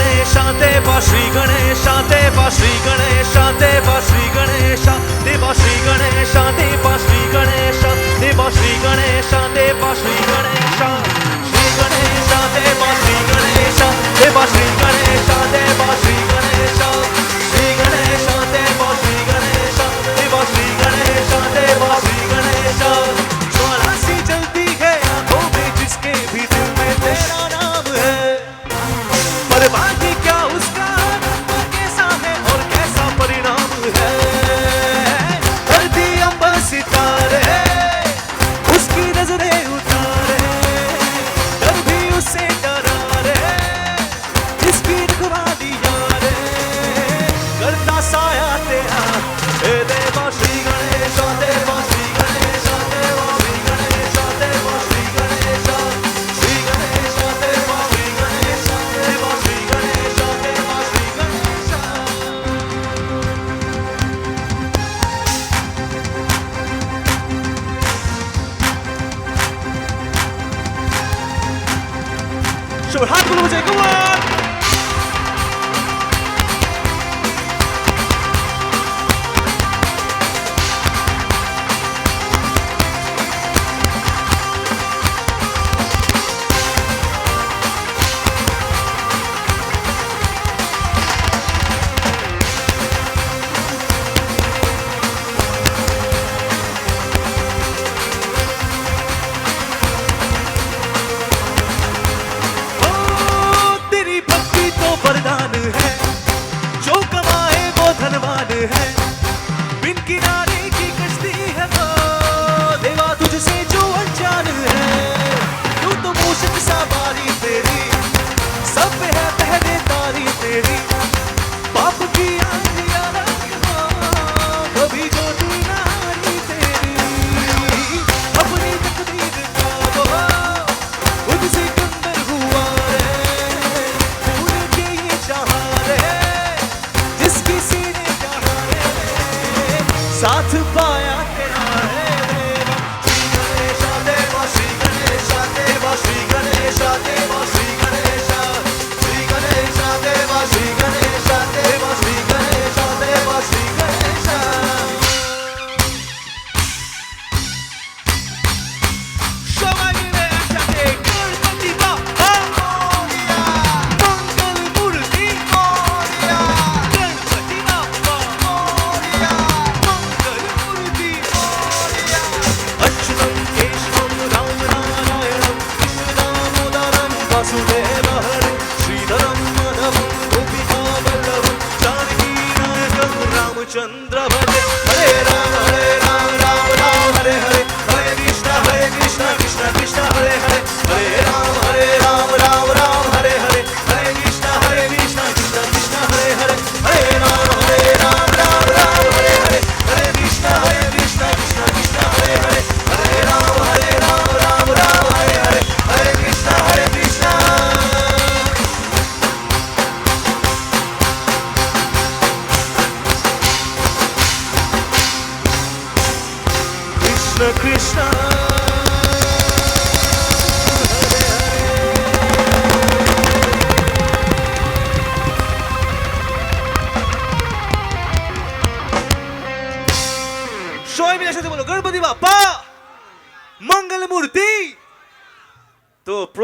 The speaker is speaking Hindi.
गणेशा देवा श्री गणेशा देवा श्री गणेशा देवा श्री गणेशा देवा श्री गणेशा देवा श्री गणेशा देवा श्री गणेशा देवा श्री गणेशा श्री गणेशा देवा श्री गणेशा देवा श्री गणेशा देवा श्री गणेशा श्री गणेशा देवा श्री गणेशा देवा श्री गणेशा देवा श्री गणेशा ज्वाला सी जलती है आँखों में जिसके भी दिल में तेरा 춤을 한국으로 제공한 धनवान है। साथ पाया तेरा है श्री गणेशा देवा श्री गणेशा देवा श्री गणेशा देवा Can Krishna Krishna. সবাই মিলে সাথে বলো গণপতি বাপ্পা মঙ্গল তো